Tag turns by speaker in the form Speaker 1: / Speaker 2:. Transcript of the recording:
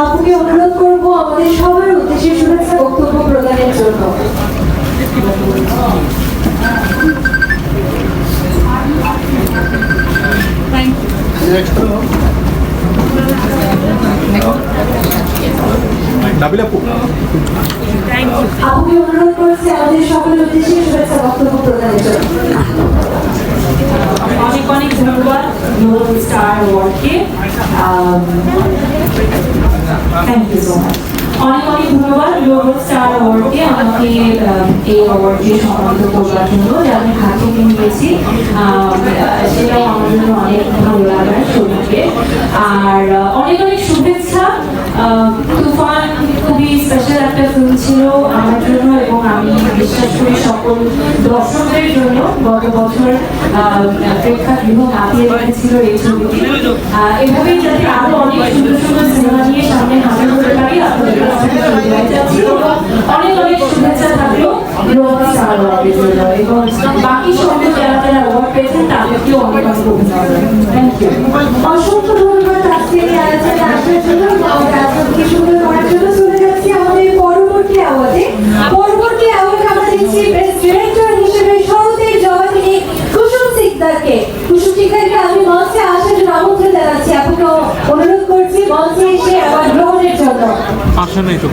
Speaker 1: আপুকে অনুরোধ করব আমাদের সবার উদ্দেশ্যে শুভেচ্ছা বক্তব্য প্রদানের জন্য। অনুরোধ করছি আমাদের
Speaker 2: অনেক অনেক ধন্যবাদ গ্লোবাল স্টার অ্যাওয়ার্ডকে থ্যাংক ইউ সো মাচ অনেক অনেক ধন্যবাদ গ্লোবাল স্টার অ্যাওয়ার্ডকে আমাকে এই অ্যাওয়ার্ডকে সম্মানিত করবার জন্য যে আমি হাত নিয়েছি। সেটাও আমার জন্য অনেক ভালো লাগার শরীরকে আর অনেক অনেক শুভেচ্ছা। করি সকল দর্শকদের জন্য গত বছর প্রেক্ষাগৃহ মাতিয়ে রেখেছিল এই ছবিটি। এভাবেই যাতে আরও অনেক সুন্দর সুন্দর সিনেমা নিয়ে সামনে হাজির হতে পারি অনেক অনেক শুভেচ্ছা থাকল এবং বাকি সঙ্গে যারা যারা অ্যাওয়ার্ড পেয়েছেন, তাদেরকেও অনেক অনেক অভিনন্দন।
Speaker 1: দিচ্ছি বেস্ট আমি মঞ্চে আসার জন্য আমন্ত্রণ জানাচ্ছি। অনুরোধ করছি মঞ্চে এসে অ্যাওয়ার্ড গ্রহণের জন্য।
Speaker 3: তো।